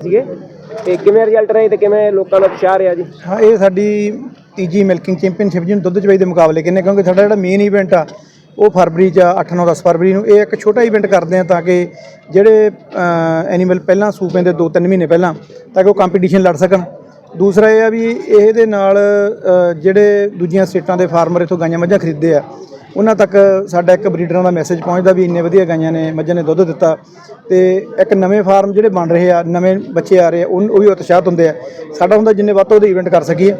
ਸੀਗੇ। ਤੇ ਕਿਵੇਂ ਰਿਜ਼ਲਟ ਰਹੇ ਤੇ ਕਿਵੇਂ ਲੋਕਾਂ ਦਾ ਉਤਸ਼ਾਹ ਰਿਹਾ ਜੀ? ਹਾਂ, ਇਹ ਸਾਡੀ ਤੀਜੀ ਮਿਲਕਿੰਗ ਚੈਂਪੀਅਨਸ਼ਿਪ ਜਿਹਨੂੰ ਦੁੱਧ ਚਵਾਈ ਦੇ ਮੁਕਾਬਲੇ ਕਹਿੰਦੇ ਕਿਉਂਕਿ ਸਾਡਾ ਜਿਹੜਾ ਮੇਨ ਇਵੈਂਟ ਆ, ਉਹ ਫਰਵਰੀ 'ਚ 8 9 10 ਫਰਵਰੀ ਨੂੰ। ਇਹ ਇੱਕ ਛੋਟਾ ਇਵੈਂਟ ਕਰਦੇ ਆ ਤਾਂ ਕਿ ਜਿਹੜੇ ਐਨੀਮਲ ਪਹਿਲਾਂ ਸੂਪੇ ਦੇ 2-3 ਮਹੀਨੇ ਪਹਿਲਾਂ, ਤਾਂ ਕਿ ਉਹ ਕੰਪੀਟੀਸ਼ਨ ਲੜ ਸਕਣ। ਦੂਸਰਾ ਇਹ ਆ ਵੀ ਇਹਦੇ ਨਾਲ ਜਿਹੜੇ ਦੂਜੀਆਂ ਸਟੇਟਾਂ ਦੇ ਫਾਰਮਰ ਇਥੋਂ ਗਾਈਆਂ ਮੱਝਾਂ ਖਰੀਦਦੇ ਆ ਉਹਨਾਂ ਤੱਕ ਸਾਡਾ ਇੱਕ ਬਰੀਡਰਾਂ ਦਾ ਮੈਸੇਜ ਪਹੁੰਚਦਾ ਵੀ ਇੰਨੇ ਵਧੀਆ ਗਾਈਆਂ ਨੇ ਮੱਝਾਂ ਨੇ ਦੁੱਧ ਦਿੱਤਾ। ਤੇ ਇੱਕ ਨਵੇਂ ਫਾਰਮ ਜਿਹੜੇ ਬਣ ਰਹੇ ਆ ਨਵੇਂ ਬੱਚੇ ਆ ਰਹੇ ਆ ਉਹ ਵੀ ਉਤਸ਼ਾਹਤ ਹੁੰਦੇ ਆ। ਸਾਡਾ ਹੁੰਦਾ ਜਿੰਨੇ ਵੱਧ ਤੋਂ ਵੱਧ ਇਵੈਂਟ ਕਰ ਸਕੀਏ।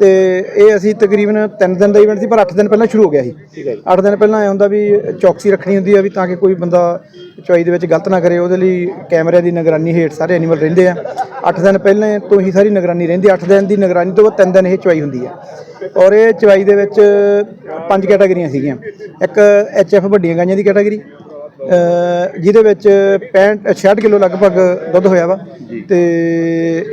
ਤੇ ਇਹ ਅਸੀਂ ਤਕਰੀਬਨ 3 ਦਿਨ ਦਾ ਇਵੈਂਟ ਸੀ ਪਰ 8 ਦਿਨ ਪਹਿਲਾਂ ਸ਼ੁਰੂ ਹੋ ਗਿਆ ਸੀ। ਠੀਕ ਹੈ ਜੀ। 8 ਦਿਨ ਪਹਿਲਾਂ ਇਹ ਹੁੰਦਾ ਵੀ ਚੌਕਸੀ ਰੱਖਣੀ ਹੁੰਦੀ ਆ ਵੀ ਤਾਂ ਕਿ ਕੋਈ ਬੰਦਾ ਚੁਆਈ ਦੇ ਵਿੱਚ ਗਲਤ ਨਾ ਕਰੇ, ਉਹਦੇ ਲਈ ਕੈਮਰਿਆਂ ਦੀ ਨਿਗਰਾਨੀ ਹੇਠ ਸਾਰੇ ਐਨੀਮਲ ਰਹਿੰਦੇ ਆ। 8 ਦਿਨ ਪਹਿਲਾਂ ਤੋਂ ਹੀ ਸਾਰੀ ਨਿਗਰਾਨੀ ਰਹਿੰਦੀ 8 ਦਿਨ ਦੀ ਨਿਗਰਾਨੀ ਤੋਂ ਬਾਅਦ 3 ਦਿਨ ਇਹ ਚੁਆਈ ਹੁੰਦੀ ਹੈ ਔਰ ਇਹ ਚੁਆਈ ਦੇ ਵਿੱਚ ਪੰਜ ਕੈਟਾਗਰੀਆਂ ਸੀਗੀਆਂ। ਇੱਕ ਐਫ ਵੱਡੀਆਂ ਗਾਈਆਂ ਦੀ ਕੈਟਾਗਰੀ ਜਿਹਦੇ ਵਿੱਚ 65 66 ਕਿਲੋ ਲਗਭਗ ਦੁੱਧ ਹੋਇਆ ਵਾ। ਤੇ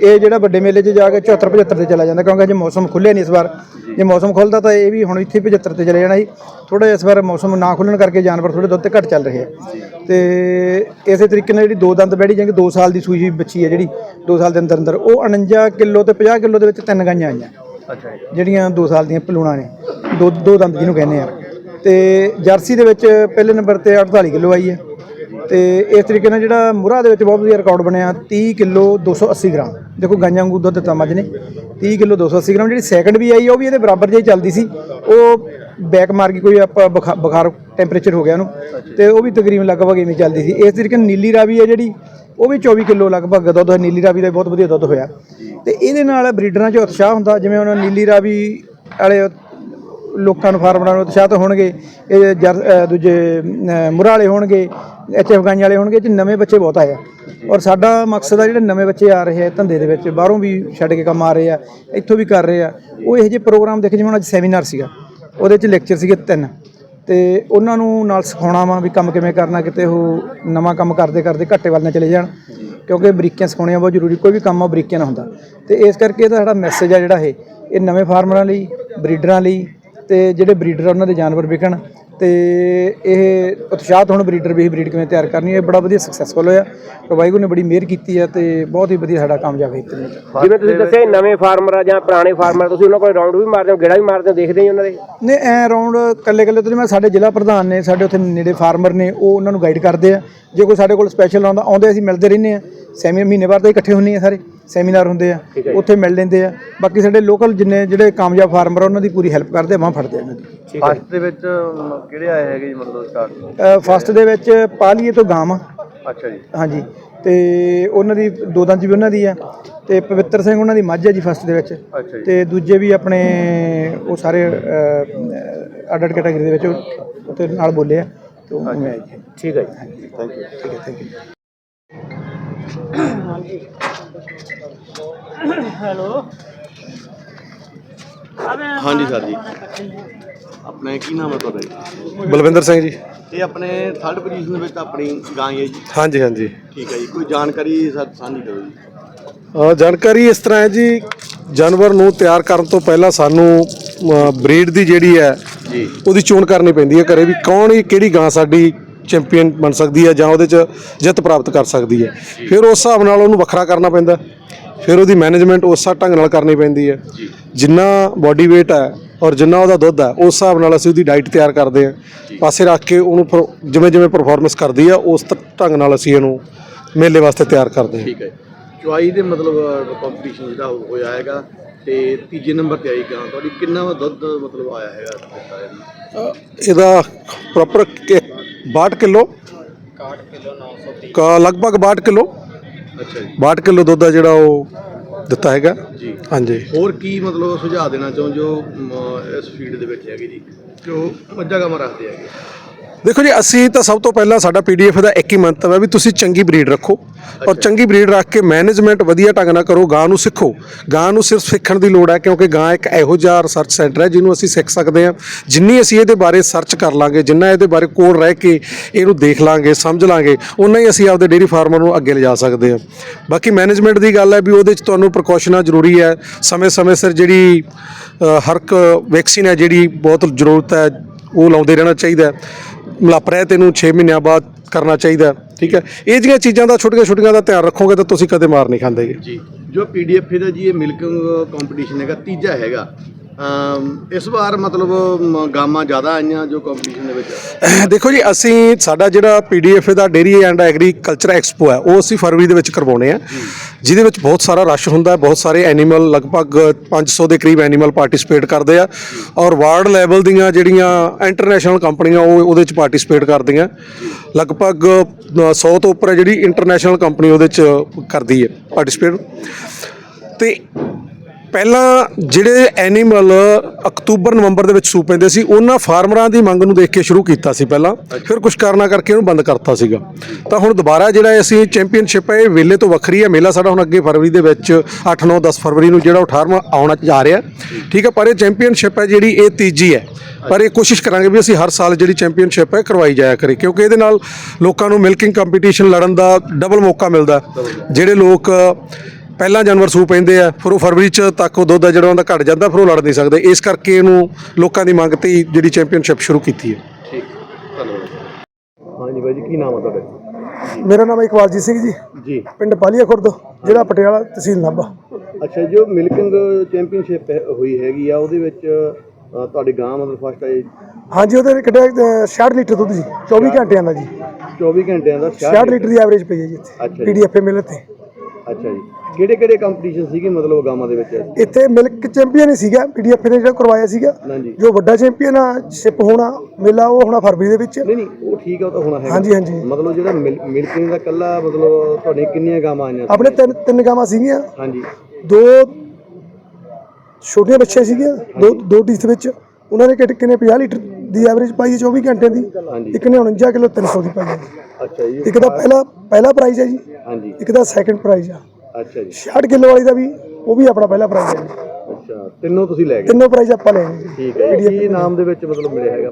ਇਹ ਜਿਹੜਾ ਵੱਡੇ ਮੇਲੇ 'ਚ ਜਾ ਕੇ 74 75 ਤੇ ਚਲਾ ਜਾਂਦਾ ਕਿਉਂਕਿ ਜੇ ਮੌਸਮ ਖੁੱਲਿਆ ਨਹੀਂ ਇਸ ਵਾਰ। ਜੇ। ਮੌਸਮ ਖੁੱਲਦਾ ਤਾਂ ਇਹ ਵੀ ਹੁਣ ਇੱਥੇ 75 ਤੇ ਚਲੇ ਜਾਣਾ ਸੀ। ਥੋੜਾ ਜਿਹਾ ਇਸ ਵਾਰ ਮੌਸਮ ਨਾ ਖੁੱਲਣ ਕਰਕੇ ਜਾਨਵਰ ਥੋੜੇ ਦੁੱਧ ਤੇ ਘੱਟ ਚੱਲ ਰਹੇ ਆ। ਤੇ ਇਸੇ ਤਰੀਕੇ ਨਾਲ ਜਿਹੜੀ ਦੋ ਦੰਦ ਬੈੜੀ ਜਾਂਗੇ 2 ਸਾਲ ਦੀ ਸੂਈ ਬੱਚੀ ਹੈ ਜਿਹੜੀ 2 ਸਾਲ ਦੇ ਅੰਦਰ ਅੰਦਰ ਉਹ 49 ਕਿਲੋ ਤੇ 50 ਕਿਲੋ ਦੇ ਵਿੱਚ ਤਿੰਨ ਗਾਈਆਂ ਆਈਆਂ। ਜਿਹੜੀਆਂ 2 ਸਾਲ ਦੀਆਂ ਪਲੂਣਾ ਨੇ। ਦੋ ਦੋ ਦੰਦ ਜਿਹਨੂੰ ਕਹਿੰਦੇ ਆ। ਤੇ ਜਰਸੀ ਦੇ ਵਿੱਚ ਪਹਿਲੇ ਨੰਬਰ ਤੇ 48 ਕਿਲੋ ਆਈ ਹੈ। ਤੇ ਇਸ ਤਰੀਕੇ ਨਾਲ ਜਿਹੜਾ ਮੁਰਾ ਦੇ ਵਿੱਚ ਬਹੁਤ ਵਧੀਆ ਰਿਕਾਰਡ ਬਣਿਆ 30 ਕਿਲੋ 280 ਗ੍ਰਾਮ। ਦੇਖੋ ਗਾਈਆਂ ਵਾਂਗੂ ਦੁੱਧ ਦਿੱਤਾ ਮੱਝ ਨੇ। 30 ਕਿਲੋ 280 ਗ੍ਰਾਮ, ਜਿਹੜੀ ਸੈਕੰਡ ਵੀ ਆਈ, ਉਹ ਵੀ ਇਹਦੇ ਬਰਾਬਰ ਜਿਹੀ ਚੱਲਦੀ ਸੀ। ਉਹ ਬੈਕ ਮਾਰ ਗਈ ਕੋਈ ਆਪਾਂ ਬੁਖਾ- ਬੁਖਾਰ ਟੈਂਪਰੇਚਰ ਹੋ ਗਿਆ ਉਹਨੂੰ। ਤੇ ਉਹ ਵੀ ਤਕਰੀਬਨ ਲਗਭਗ ਇਵੇਂ ਚੱਲਦੀ ਸੀ। ਇਸ ਤਰੀਕੇ ਨਾਲ ਨੀਲੀ ਰਾਵੀ ਹੈ ਜਿਹੜੀ, ਉਹ ਵੀ 24 ਕਿਲੋ ਲਗਭਗ ਦੁੱਧ ਹੈ ਨੀਲੀ ਰਾਵੀ ਦਾ ਵੀ ਬਹੁਤ ਵਧੀਆ ਦੁੱਧ ਹੋਇਆ। ਤੇ ਇਹਦੇ ਨਾਲ ਬਰੀਡਰਾਂ 'ਚ ਉਤਸ਼ਾਹ ਹੁੰਦਾ, ਜਿਵੇਂ ਉਹਨਾਂ ਨੀਲੀ ਰਾਵੀ ਵਾਲੇ ਲੋਕਾਂ ਨੂੰ ਫਾਰਮਰਾਂ ਨੂੰ ਉਤਸ਼ਾਹਿਤ ਹੋਣਗੇ ਇਹ ਜਰ ਅ, ਦੂਜੇ ਮੁਰਾਲੇ ਵਾਲੇ ਹੋਣਗੇ ਐਚਐਫ ਗਾਈਆਂ ਵਾਲੇ ਹੋਣਗੇ ਇਹ 'ਚ ਨਵੇਂ ਬੱਚੇ ਬਹੁਤ ਆਏ ਆ। ਔਰ ਸਾਡਾ ਮਕਸਦ ਆ ਜਿਹੜੇ ਨਵੇਂ ਬੱਚੇ ਆ ਰਹੇ ਆ ਧੰਦੇ ਦੇ ਵਿੱਚ ਬਾਹਰੋਂ ਵੀ ਛੱਡ ਕੇ ਕੰਮ ਆ ਰਹੇ ਆ ਇੱਥੋਂ ਵੀ ਕਰ ਰਹੇ ਆ। ਉਹ ਇਹੋ ਜਿਹੇ ਪ੍ਰੋਗਰਾਮ ਦੇਖੇ ਜਿਵੇਂ ਹੁਣ ਅੱਜ ਸੈਮੀਨਾਰ ਸੀਗਾ ਉਹਦੇ 'ਚ ਲੈਕਚਰ ਸੀਗੇ ਤਿੰਨ। ਤੇ ਉਹਨਾਂ ਨੂੰ ਨਾਲ ਸਿਖਾਉਣਾ ਵਾ ਵੀ ਕੰਮ ਕਿਵੇਂ ਕਰਨਾ ਕਿਤੇ ਉਹ ਨਵਾਂ ਕੰਮ ਕਰਦੇ ਕਰਦੇ ਘੱਟੇ ਵੱਲ ਨਾ ਚਲੇ ਜਾਣ ਕਿਉਂਕਿ ਬਰੀਕੀਆਂ ਸਿਖਾਉਣੀਆਂ ਬਹੁਤ ਜ਼ਰੂਰੀ ਕੋਈ ਵੀ ਕੰਮ ਆ ਬਰੀਕੀਆਂ ਨਾਲ ਹੁੰਦਾ। ਤੇ ਇਸ ਕਰਕੇ ਇਹਦਾ ਸਾਡਾ ਮੈਸੇਜ ਆ ਜਿਹੜਾ ਇਹ ਇਹ ਨਵੇਂ ਫਾਰਮਰਾਂ ਲਈ ਬਰੀਡਰਾਂ ਲਈ ਤੇ ਜਿਹੜੇ ਬਰੀਡਰ ਆ ਉਹਨਾਂ ਦੇ ਜਾਨਵਰ ਵਿਕਣ ਤੇ ਇਹ ਉਤਸ਼ਾਹਤ ਹੁਣ ਬਰੀਡਰ ਵੀ ਬਰੀਡ ਕਿਵੇਂ ਤਿਆਰ ਕਰਨੀ ਇਹ ਬੜਾ ਵਧੀਆ ਸਕਸੈਸਫੁਲ ਹੋਇਆ। ਤੇ ਵਾਹਿਗੁਰੂ ਨੇ ਬੜੀ ਮਿਹਰ ਕੀਤੀ ਹੈ ਤੇ ਬਹੁਤ ਹੀ ਵਧੀਆ ਸਾਡਾ ਕਾਮਯਾਬ ਹੋਇਆ ਇੱਥੇ। ਜਿਵੇਂ ਤੁਸੀਂ ਦੱਸਿਆ ਨਵੇਂ ਫਾਰਮਰ ਆ ਜਾਂ ਪੁਰਾਣੇ ਫਾਰਮਰ ਤੁਸੀਂ ਉਹਨਾਂ ਕੋਲ ਰਾਉਂਡ ਵੀ ਮਾਰਦੇ ਹੋ ਗੇੜਾ ਵੀ ਮਾਰਦੇ ਹੋ ਦੇਖਦੇ ਹੀ ਉਹਨਾਂ ਦੇ? ਨੇ ਐ ਅਰਾਊਂਡ ਕੱਲੇ ਕੱਲੇ ਤੋਂ ਮੈਂ ਸਾਡੇ ਜ਼ਿਲ੍ਹਾ ਪ੍ਰਧਾਨ ਨੇ ਸਾਡੇ ਉੱਥੇ ਨੇੜੇ ਫਾਰਮਰ ਨੇ ਉਹ ਉਹਨਾਂ ਨੂੰ ਗਾਈਡ ਕਰਦੇ ਆ। ਜੇ ਕੋਈ ਸਾਡੇ ਕੋਲ ਸਪੈਸ਼ਲ ਆਉਂਦਾ ਆਉਂਦੇ ਅਸੀਂ ਮਿਲਦੇ ਰਹਿੰਦੇ ਆ। ਸੈਮੀ ਮਹੀਨੇ ਬਾਅਦ ਤਾਂ ਇਕੱਠੇ ਹੁੰਦੇ ਆ ਸਾਰੇ। ਸੈਮੀਨਾਰ ਹੁੰਦੇ ਆ ਉੱਥੇ ਮਿਲ ਲੈਂਦੇ ਆ। ਬਾਕੀ ਸਾਡੇ ਲੋਕਲ ਜਿੰਨੇ ਜਿਹੜੇ ਕਾਮਯਾਬ ਫਾਰਮਰ ਆ ਉਹਨਾਂ ਦੀ ਪੂਰੀ ਹੈਲਪ ਕਰਦੇ ਆ ਬਾਹ ਫੜਦੇ ਆ ਉਹਨਾਂ ਦੀ। ਫਸਟ ਦੇ ਵਿੱਚ ਕਿਹੜੇ ਆਏ ਹੈਗੇ ਜੀ ਮਤਲਬ ਸਟਾਰਟ ਫਸਟ ਦੇ ਵਿੱਚ ਪਾਲੀਏ ਤੋਂ ਗਾਮ ਆ। ਅੱਛਾ ਜੀ। ਹਾਂਜੀ। ਤੇ ਉਹਨਾਂ ਦੀ ਦੋ ਦੰਦ ਵੀ ਉਹਨਾਂ ਦੀ ਆ ਤੇ ਪਵਿੱਤਰ ਸਿੰਘ ਉਹਨਾਂ ਦੀ ਮੱਝ ਹੈ ਜੀ ਫਸਟ ਦੇ ਵਿੱਚ। ਅੱਛਾ ਜੀ। ਤੇ ਦੂਜੇ ਵੀ ਆਪਣੇ ਉਹ ਸਾਰੇ ਅੱਡ ਅੱਡ ਕੈਟਾਗਰੀ ਦੇ ਵਿੱਚ ਉਹ- ਉੱਥੇ ਨਾਲ ਬੋਲੇ ਆ ਤੇ ਉਹ ਮੈਂ ਜੀ ਠੀਕ ਹੈ ਜੀ। ਥੈਂਕ ਯੂ ਠੀਕ ਹੈ ਥੈਂਕ ਯੂ ਹਾਂਜੀ। ਸਰ ਜੀ। ਆਪਣੇ ਕੀ ਨਾਮ ਹੈ ਤੁਹਾਡਾ ਜੀ? ਬਲਵਿੰਦਰ ਸਿੰਘ ਜੀ। ਇਹ ਆਪਣੇ ਥਰਡ ਪੋਜੀਸ਼ਨ ਵਿੱਚ ਆਪਣੀ ਗਾਂ ਹੈ ਜੀ। ਹਾਂਜੀ ਹਾਂਜੀ। ਠੀਕ ਹੈ ਜੀ। ਕੋਈ ਜਾਣਕਾਰੀ ਸਾ- ਸਾਂਝੀ ਕਰੋ ਜੀ। ਅ, ਜਾਣਕਾਰੀ ਇਸ ਤਰ੍ਹਾਂ ਹੈ ਜੀ ਜਾਨਵਰ ਨੂੰ ਤਿਆਰ ਕਰਨ ਤੋਂ ਪਹਿਲਾਂ ਸਾਨੂੰ ਬਰੀਡ ਦੀ ਜਿਹੜੀ ਹੈ ਜੀ। ਉਹਦੀ ਚੋਣ ਕਰਨੀ ਪੈਂਦੀ ਹੈ ਘਰੇ ਵੀ ਕੌਣ ਹੀ ਕਿਹੜੀ ਗਾਂ ਸਾਡੀ ਚੈਂਪੀਅਨ ਬਣ ਸਕਦੀ ਹੈ ਜਾਂ ਉਹਦੇ 'ਚ ਜਿੱਤ ਪ੍ਰਾਪਤ ਕਰ ਸਕਦੀ ਹੈ। ਫਿਰ ਉਸ ਹਿਸਾਬ ਨਾਲ ਉਹਨੂੰ ਵੱਖਰਾ ਕਰਨਾ ਪੈਂਦਾ। ਫਿਰ ਉਹਦੀ ਮੈਨੇਜਮੈਂਟ ਉਸ ਢੰਗ ਨਾਲ ਕਰਨੀ ਪੈਂਦੀ ਹੈ। ਜਿੰਨਾ ਬਾਡੀ weight ਹੈ ਔਰ ਜਿੰਨਾ ਉਹਦਾ ਦੁੱਧ ਹੈ ਉਸ ਹਿਸਾਬ ਨਾਲ ਅਸੀਂ ਉਹਦੀ ਡਾਈਟ ਤਿਆਰ ਕਰਦੇ ਹਾਂ। ਪਾਸੇ ਰੱਖ ਕੇ ਉਹਨੂੰ ਜਿਵੇਂ ਜਿਵੇਂ ਪਰਫਾਰਮੈਂਸ ਕਰਦੀ ਆ ਉਸ ਢੰਗ ਨਾਲ ਅਸੀਂ ਇਹਨੂੰ ਮੇਲੇ ਵਾਸਤੇ ਤਿਆਰ ਕਰਦੇ ਹਾਂ। ਠੀਕ ਹੈ ਚੁਆਈ ਦੇ ਮਤਲਬ ਕੰਪੀਟੀਸ਼ਨ ਜਿਹੜਾ ਹੋ- ਹੋਇਆ ਹੈਗਾ ਤੇ ਤੀਜੇ ਨੰਬਰ ਤੇ ਆਈ ਗਾਂ ਤੁਹਾਡੀ ਕਿੰਨਾ ਦੁੱਧ ਮਤਲਬ ਆਇਆ ਹੈਗਾ? ਇਹਦਾ ਪ੍ਰੋਪਰ 62 ਕਿਲੋ? 61 ਕਿਲੋ 930 ਲਗਭਗ 62 ਕਿਲੋ। ਅੱਛਾ ਜੀ। 62 ਕਿਲੋ ਦੁੱਧ ਆ ਜਿਹੜਾ ਉਹ ਦਿੱਤਾ ਹੈਗਾ। ਜੀ। ਹਾਂਜੀ। ਹੋਰ ਕੀ ਮਤਲਬ ਸੁਝਾਅ ਦੇਣਾ ਚਾਹੋ ਜੋ ਮ, ਇਸ ਫੀਲਡ ਦੇ ਵਿੱਚ ਹੈਗੇ ਜੀ? ਜੋ ਮੱਝਾਂ ਗਾਵਾਂ ਰੱਖਦੇ ਹੈਗੇ। ਦੇਖੋ ਜੀ, ਅਸੀਂ ਤਾਂ ਸਭ ਤੋਂ ਪਹਿਲਾਂ ਸਾਡਾ ਪੀਡੀਐਫ ਦਾ ਇੱਕ ਹੀ ਮੰਤਵ ਹੈ ਵੀ ਤੁਸੀਂ ਚੰਗੀ ਬਰੀਡ ਰੱਖੋ। ਔਰ ਚੰਗੀ ਬਰੀਡ ਰੱਖ ਕੇ ਮੈਨੇਜਮੈਂਟ ਵਧੀਆ ਢੰਗ ਨਾਲ ਕਰੋ, ਗਾਂ ਨੂੰ ਸਿੱਖੋ। ਗਾਂ ਨੂੰ ਸਿਰਫ ਸਿੱਖਣ ਦੀ ਲੋੜ ਹੈ ਕਿਉਂਕਿ ਗਾਂ ਇੱਕ ਇਹੋ ਜਿਹਾ ਰਿਸਰਚ ਸੈਂਟਰ ਹੈ ਜਿਹਨੂੰ ਅਸੀਂ ਸਿੱਖ ਸਕਦੇ ਹਾਂ। ਜਿੰਨੀ ਅਸੀਂ ਇਹਦੇ ਬਾਰੇ ਸਰਚ ਕਰ ਲਾਂਗੇ, ਜਿੰਨਾ ਇਹਦੇ ਬਾਰੇ ਕੋਲ ਰਹਿ ਕੇ ਇਹਨੂੰ ਦੇਖ ਲਾਂਗੇ, ਸਮਝ ਲਾਂਗੇ ਉਨਾ ਹੀ ਅਸੀਂ ਆਪਦੇ ਡੇਅਰੀ ਫਾਰਮਰ ਨੂੰ ਅੱਗੇ ਲਿਜਾ ਸਕਦੇ ਹਾਂ। ਬਾਕੀ ਮੈਨੇਜਮੈਂਟ ਦੀ ਗੱਲ ਹੈ ਵੀ ਉਹਦੇ 'ਚ ਤੁਹਾਨੂੰ ਪ੍ਰੀਕਾਸ਼ਨਾਂ ਜ਼ਰੂਰੀ ਹੈ। ਸਮੇਂ-ਸਮੇਂ ਸਿਰ ਜਿਹੜੀ ਹਰ ਇੱਕ ਵੈਕਸੀਨ ਹੈ ਜਿਹੜੀ ਬਹੁਤ ਜ਼ਰੂਰਤ ਹੈ, ਉਹ ਲਾਉਂਦੇ ਰਹਿਣਾ ਚਾਹੀਦਾ ਮਲਾਪਰੇ ਤੈਨੂੰ 6 ਮਹੀਨਿਆਂ ਬਾਅਦ ਕਰਨਾ ਚਾਹੀਦਾ ਠੀਕ ਹੈ? ਇਹ ਜਿਹੀਆਂ ਚੀਜ਼ਾਂ ਦਾ ਛੋਟੀਆਂ ਛੋਟੀਆਂ ਦਾ ਧਿਆਨ ਰੱਖੋਗੇ ਤਾਂ ਤੁਸੀਂ ਕਦੇ ਮਾਰ ਨਹੀਂ ਖਾਂਦੇਗੇ ਜੀ। ਜੋ ਪੀਡੀਐਫ ਦਾ ਜੀ, ਇਹ ਮਿਲਕਿੰਗ ਕੰਪੀਟੀਸ਼ਨ ਹੈਗਾ, ਤੀਜਾ ਹੈਗਾ। ਇਸ ਵਾਰ ਮਤਲਬ ਮ, ਗਾਵਾਂ ਜ਼ਿਆਦਾ ਆਈਆਂ ਜੋ ਕੰਪੀਟੀਸ਼ਨ ਦੇ ਵਿੱਚ? ਦੇਖੋ ਜੀ ਅਸੀਂ ਸਾਡਾ ਜਿਹੜਾ ਪੀਡੀਐਫ ਦਾ ਡੇਰੀ ਐਂਡ ਐਗਰੀਕਲਚਰ ਐਕਸਪੋ ਹੈ ਉਹ ਅਸੀਂ ਫਰਵਰੀ ਦੇ ਵਿੱਚ ਕਰਵਾਉਣੇ ਆ। ਜਿਹਦੇ ਵਿੱਚ ਬਹੁਤ ਸਾਰਾ ਰਸ਼ ਹੁੰਦਾ ਹੈ ਬਹੁਤ ਸਾਰੇ ਐਨੀਮਲ ਲਗਭਗ 500 ਦੇ ਕਰੀਬ ਐਨੀਮਲ ਪਾਰਟਿਸਿਪੇਟ ਕਰਦੇ ਆ। ਔਰ ਵਾਰਡ ਲੈਵਲ ਦੀਆਂ ਜਿਹੜੀਆਂ ਇੰਟਰਨੈਸ਼ਨਲ ਕੰਪਨੀਆਂ ਉਹ ਉਹਦੇ ਚ ਪਾਰਟਿਸਿਪੇਟ ਕਰਦੀਆਂ। ਲਗਭਗ ਅ, 100 ਤੋਂ ਉੱਪਰ ਜਿਹੜੀ ਇੰਟਰਨੈਸ਼ਨਲ ਕੰਪਨੀ ਉਹਦੇ ਚ ਕਰਦੀ ਹੈ ਪਾਰਟਿਸਿਪੇਟ ਤੇ ਪਹਿਲਾਂ ਜਿਹੜੇ ਐਨੀਮਲ ਅਕਤੂਬਰ, ਨਵੰਬਰ ਦੇ ਵਿੱਚ ਸੂ ਪੈਂਦੇ ਸੀ, ਉਹਨਾਂ ਫਾਰਮਰਾਂ ਦੀ ਮੰਗ ਨੂੰ ਦੇਖ ਕੇ ਸ਼ੁਰੂ ਕੀਤਾ ਸੀ ਪਹਿਲਾਂ। ਫਿਰ ਕੁਝ ਕਾਰਨਾਂ ਕਰਕੇ ਉਹਨੂੰ ਬੰਦ ਕਰਤਾ ਸੀਗਾ। ਤਾਂ ਹੁਣ ਦੁਬਾਰਾ ਜਿਹੜਾ ਅਸੀਂ ਚੈਂਪੀਅਨਸ਼ਿਪ ਹੈ, ਇਹ ਵੇਲੇ ਤੋਂ ਵੱਖਰੀ ਹੈ। ਮੇਲਾ ਸਾਡਾ ਹੁਣ ਅੱਗੇ ਫਰਵਰੀ ਦੇ ਵਿੱਚ 8 9 10 ਫਰਵਰੀ ਨੂੰ ਜਿਹੜਾ 18ਵਾਂ ਆਉਣਾ ਜਾ ਰਿਹਾ। ਠੀਕ ਹੈ, ਪਰ ਇਹ ਚੈਂਪੀਅਨਸ਼ਿਪ ਹੈ ਜਿਹੜੀ ਇਹ ਤੀਜੀ ਹੈ। ਪਰ ਇਹ ਕੋਸ਼ਿਸ਼ ਕਰਾਂਗੇ ਵੀ ਅਸੀਂ ਹਰ ਸਾਲ ਜਿਹੜੀ ਚੈਂਪੀਅਨਸ਼ਿਪ ਹੈ, ਕਰਵਾਈ ਜਾਇਆ ਕਰੇ। ਕਿਉਂਕਿ ਇਹਦੇ ਨਾਲ ਲੋਕਾਂ ਨੂੰ ਮਿਲਕਿੰਗ ਕੰਪੀਟੀਸ਼ਨ ਲੜਨ ਦਾ ਡਬਲ ਮੌਕਾ ਮਿਲਦਾ। ਜਿਹੜੇ ਲੋਕ ਪਹਿਲਾਂ ਜਾਨਵਰ ਸੂ ਪੈਂਦੇ ਆ ਫਿਰ ਉਹ ਫਰਵਰੀ ਚ ਤੱਕ ਉਹ ਦੁੱਧ ਆ ਜਿਹੜਾ ਉਹਦਾ ਘਟ ਜਾਂਦਾ ਫਿਰ ਉਹ ਲੜ ਨਹੀਂ ਸਕਦੇ। ਇਸ ਕਰਕੇ ਇਹਨੂੰ ਲੋਕਾਂ ਦੀ ਮੰਗ ਤੇ ਹੀ ਜਿਹੜੀ ਚੈਂਪੀਅਨਸ਼ਿਪ ਸ਼ੁਰੂ ਕੀਤੀ ਹੈ। ਠੀਕ ਧੰਨਵਾਦ। ਹਾਂਜੀ ਬਾਈ ਜੀ ਕੀ ਨਾਮ ਆ ਤੁਹਾਡਾ? ਮੇਰਾ ਨਾਮ ਇਕਬਾਲਜੀਤ ਸਿੰਘ ਜੀ। ਜੀ। ਪਿੰਡ ਪਾਲੀਆ ਖੁਰਦ ਜ਼ਿਲ੍ਹਾ ਪਟਿਆਲਾ ਤਹਿਸੀਲ ਨਾਭਾ। ਅੱਛਾ ਜੋ ਮਿਲਕਿੰਗ ਚੈਂਪੀਅਨਸ਼ਿਪ ਹੋਈ ਹੈਗੀ ਆ ਉਹਦੇ ਵਿੱਚ ਤੁਹਾਡੀ ਗਾਂ ਮਤਲਬ ਫਸਟ ਆਈ। ਹਾਂਜੀ ਉਹਦੇ ਅ, 66 ਲੀਟਰ ਦੁੱਧ ਜੀ 24 ਘੰਟਿਆਂ ਦਾ ਜੀ। 24 ਘੰਟਿਆਂ ਦਾ 66 ਲੀਟਰ ਦੀ ਐਵਰੇਜ ਪਈ ਹੈ ਜੀ ਅੱਛਾ ਇੱਥੇ। ਪੀਡੀਐਫ ਮਿਲ ਤੇ। ਅੱਛਾ ਜੀ। ਕਿਹੜੇ ਕਿਹੜੇ ਕੰਪੀਟੀਸ਼ਨ ਸੀਗੇ ਮਤਲਬ ਗਾਵਾਂ ਦੇ ਵਿੱਚ ਇੱਥੇ ਮਿਲਕ ਚੈਂਪੀਅਨ ਹੀ ਸੀਗਾ ਪੀਡੀਐਫ ਨੇ ਜਿਹੜਾ ਕਰਵਾਇਆ ਸੀਗਾ। ਹਾਂਜੀ। ਜੋ ਵੱਡਾ ਚੈਂਪੀਅਨ ਆ ਸ਼ਿਪ ਹੋਣਾ ਮੇਲਾ ਉਹ ਹੋਣਾ ਫਰਵਰੀ ਦੇ ਵਿੱਚ। ਨਹੀਂ ਨਹੀਂ ਉਹ ਠੀਕ ਆ ਉਹ ਤਾਂ ਹੋਣਾ ਹੈਗਾ। ਹਾਂਜੀ ਹਾਂਜੀ। ਮਤਲਬ ਜਿਹੜਾ ਮਿਲਕਿੰਗ ਦਾ ਕੱਲਾ ਮਤਲਬ ਤੁਹਾਡੇ ਕਿੰਨੀਆਂ ਗਾਵਾਂ ਆਈਆਂ? ਆਪਣੇ ਤਿੰਨ ਤਿੰਨ ਗਾਵਾਂ ਸੀਗੀਆਂ। ਹਾਂਜੀ। ਦੋ ਛੋਟੀਆਂ ਬੱਚੀਆਂ ਸੀਗੀਆਂ ਦੋ ਦੋ ਟੀਥ ਵਿੱਚ। ਉਹਨਾਂ ਨੇ ਕਿਟ ਕਿਨੇ 50 ਲੀਟਰ ਦੀ ਐਵਰੇਜ ਪਾਈ ਹੈ 24 ਘੰਟੇ ਦੀ? ਇੱਕ ਨੇ 49 ਕਿਲੋ 300 ਦੀ ਪਾਈ ਹੈ। ਅੱਛਾ ਜੀ। ਇੱਕ ਦਾ ਪਹਿਲਾ ਪਹਿਲਾ ਪ੍ਰਾਈਜ਼ ਹੈ ਜੀ। ਹਾਂਜੀ। ਇੱਕ ਦਾ ਸੈਕੰਡ ਪ੍ਰਾਈਜ਼ ਆ। ਅੱਛਾ ਜੀ। 60 ਕਿਲੋ ਵਾਲੀ ਦਾ ਵੀ ਉਹ ਵੀ ਆਪਣਾ ਪਹਿਲਾ ਪ੍ਰਾਈਜ਼ ਹੈ। ਜੀ ਅੱਛਾ ਤਿੰਨੋਂ ਤੁਸੀਂ ਲੈ ਗਏ? ਤਿੰਨੋਂ ਪ੍ਰਾਈਜ਼ ਆਪਾਂ ਲਏ ਜੀ ਠੀਕ ਹੈ ਜੀ ਕੀ ਨਾਮ ਦੇ ਵਿੱਚ ਮਤਲਬ ਮਿਲਿਆ ਹੈਗਾ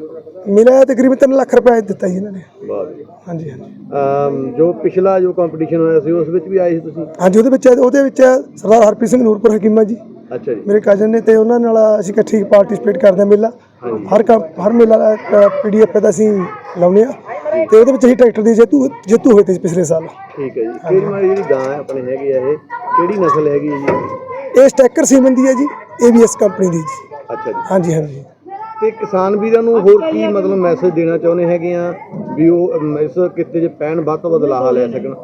ਮਿਲਿਆ ਤਕਰੀਬਨ 3 ਲੱਖ ਰੁਪਏ ਦਿੱਤਾ ਜੀ ਇਹਨਾਂ ਨੇ। ਵਾਹ ਜੀ। ਹਾਂਜੀ ਹਾਂਜੀ। ਅਮ ਜੋ ਪਿਛਲਾ ਜੋ ਕੰਪੀਟੀਸ਼ਨ ਹੋਇਆ ਸੀ ਉਸ ਵਿੱਚ ਵੀ ਆਏ ਸੀ ਤੁਸੀਂ? ਹਾਂਜੀ ਉਹਦੇ ਵਿੱਚ ਉਹਦੇ ਵਿੱਚ ਸਰਦਾਰ ਹਰਪ੍ਰੀਤ ਸਿੰਘ ਨੂਰਪੁਰ ਹਕੀਮਾ ਜੀ। ਅੱਛਾ ਜੀ। ਮੇਰੇ ਕਜ਼ਨ ਨੇ ਤੇ ਉਹਨਾਂ ਨਾਲ ਅਸੀਂ ਇਕੱਠੀ ਪਾਰਟਿਸਿਪੇਟ ਕਰਦੇ ਹਾਂ ਮੇਲਾ। ਹਰ ਕੰਮ ਹਰ ਮੇਲਾ ਪੀਡੀਐਫ ਦਾ ਅਸੀਂ ਲਾਉਂਦੇ ਆ ਤੇ ਉਹਦੇ ਵਿੱਚ ਅਸੀਂ ਟਰੈਕਟਰ ਦੇ ਜੇਤੂ ਜੇਤੂ ਹੋਏ ਤੇ ਪਿਛਲੇ ਸਾਲ। ਠੀਕ ਹੈ ਜੀ। ਕਿਹੜੀ ਮਾਰੀ ਜਿਹੜੀ ਗਾਂ ਹੈ ਆਪਣੇ ਹੈਗੀ ਆ ਇਹ? ਕਿਹੜੀ ਨਸਲ ਹੈਗੀ ਹੈ ਜੀ? ਇਹ ਸਟੈਕਰ ਸੀਮਨ ਦੀ ਹੈ ਜੀ ਏਬੀਐਸ ਕੰਪਨੀ ਦੀ ਜੀ। ਅੱਛਾ ਜੀ। ਹਾਂਜੀ ਹਾਂਜੀ। ਤੇ ਕਿਸਾਨ ਵੀਰਾਂ ਨੂੰ ਹੋਰ ਕੀ ਮਤਲਬ ਮੈਸੇਜ ਦੇਣਾ ਚਾਹੁੰਦੇ ਹੈਗੇ ਆ ਵੀ ਉਹ ਇਸ ਕਿੱਤੇ 'ਚ ਪੈਣ ਵੱਧ ਤੋਂ ਵੱਧ ਲਾਹਾ ਲੈ ਸਕਣ?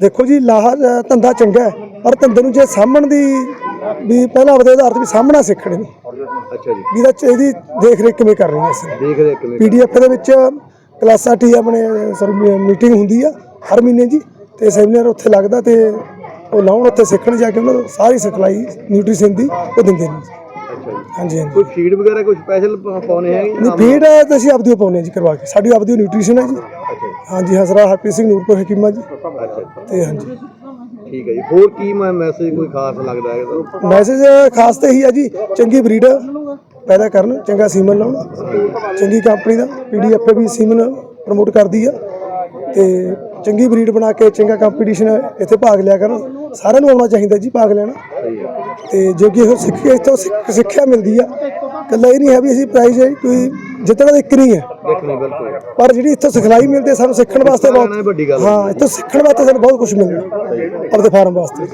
ਦੇਖੋ ਜੀ ਲਾਹਾ ਧੰਦਾ ਚੰਗਾ ਹੈ ਪਰ ਧੰਦੇ ਨੂੰ ਜੇ ਸਾਹਮਣ ਦੀ ਵੀ ਪਹਿਲਾਂ ਆਪਦੇ ਆਧਾਰ ਤੇ ਵੀ ਸਾਹਮਣਾ ਸਿੱਖਣ ਨੂੰ। ਅੱਛਾ ਜੀ। ਵੀ ਇਹਦਾ ਇਹਦੀ ਦੇਖ ਰੇਖ ਕਿਵੇਂ ਕਰ ਰਹੀ ਹੈ ਅਸੀਂ। ਦੇਖ ਰਹੇ ਕਿਵੇਂ ਪੀਡੀਐਫ ਦੇ ਵਿੱਚ ਕਲਾਸਾਂ ਟੀ ਆਪਣੇ ਸਰ ਮੀਟਿੰਗ ਹੁੰਦੀ ਆ ਹਰ ਮਹੀਨੇ ਜੀ ਤੇ ਸੈਮੀਨਾਰ ਉੱਥੇ ਲੱਗਦਾ ਤੇ ਉਹ ਲਾਉਣ ਉੱਥੇ ਸਿੱਖਣ ਜਾ ਕੇ ਉਹਨਾਂ ਨੂੰ ਸਾਰੀ ਸਿਖਲਾਈ ਨਿਊਟ੍ਰੀਸ਼ਨ ਦੀ ਉਹ ਦਿੰਦੇ ਨੇ। ਹਾਂਜੀ ਹਾਂਜੀ। ਕੋਈ ਫੀਡ ਵਗੈਰਾ ਕੋਈ ਸਪੈਸ਼ਲ ਪਾਉਣੇ ਹੈਗੇ ਨਹੀਂ ਫੀਡ ਤਾਂ ਅਸੀਂ ਆਪਦੀ ਹਾਂ ਜੀ ਕਰਵਾ ਕੇ। ਸਾਡੀ ਆਪਦੀ ਨਿਊਟ੍ਰੀਸ਼ਨ ਹੈ ਜੀ। ਹਾਂਜੀ ਹਸਰਾ ਹਰਪ੍ਰੀਤ ਸਿੰਘ ਨੂਰਪੁਰ ਹਕੀਮਾ ਜੀ। ਤੇ ਹਾਂਜੀ। ਠੀਕ ਹੈ ਜੀ। ਹੋਰ ਕੀ ਮੈਸੇਜ ਕੋਈ ਖਾਸ ਲੱਗਦਾ ਹੈ ਤੁਹਾਨੂੰ ਮੈਸੇਜ ਖਾਸ ਤੇ ਹੀ ਆ ਜੀ ਚੰਗੀ ਬਰੀਡ ਪੈਦਾ ਕਰਨ ਚੰਗਾ ਸੀਮਨ ਲਾਉਣ ਚੰਗੀ ਕੰਪਨੀ ਦਾ ਪੀਡੀਐਫ ਵੀ ਸੀਮਨ ਪ੍ਰਮੋਟ ਕਰਦੀ ਆ ਤੇ ਚੰਗੀ ਬਰੀਡ ਬਣਾ ਕੇ ਚੰਗਾ ਕੰਪੀਟੀਸ਼ਨ ਇੱਥੇ ਭਾਗ ਲਿਆ ਕਰਨ ਸਾਰਿਆਂ ਨੂੰ ਆਉਣਾ ਚਾਹੀਦਾ ਜੀ ਭਾਗ ਲੈਣਾ। ਤੇ ਜੋ ਕਿ ਉਹ ਸਿੱਖ ਕੇ ਇੱਥੋਂ ਸਿੱਖ- ਸਿੱਖਿਆ ਮਿਲਦੀ ਆ। ਕੱਲਾ ਇਹ ਨਹੀਂ ਹੈ ਵੀ ਅਸੀਂ ਪ੍ਰਾਈਜ਼ ਕੋਈ ਜਿੱਤਣਾ ਤਾਂ ਇੱਕ ਨਹੀਂ ਹੈ। ਪਰ ਜਿਹੜੀ ਇੱਥੋਂ ਸਿਖਲਾਈ ਮਿਲਦੀ ਹੈ, ਸਾਨੂੰ ਸਿੱਖਣ ਵਾਸਤੇ ਇਹ ਬਹੁਤ ਹੈ। ਇੱਥੋਂ ਸਿੱਖਣ ਵਾਸਤੇ ਸਾਨੂੰ ਬਹੁਤ ਕੁਝ ਮਿਲਦਾ ਆਪਦੇ ਫਾਰਮ ਵਾਸਤੇ।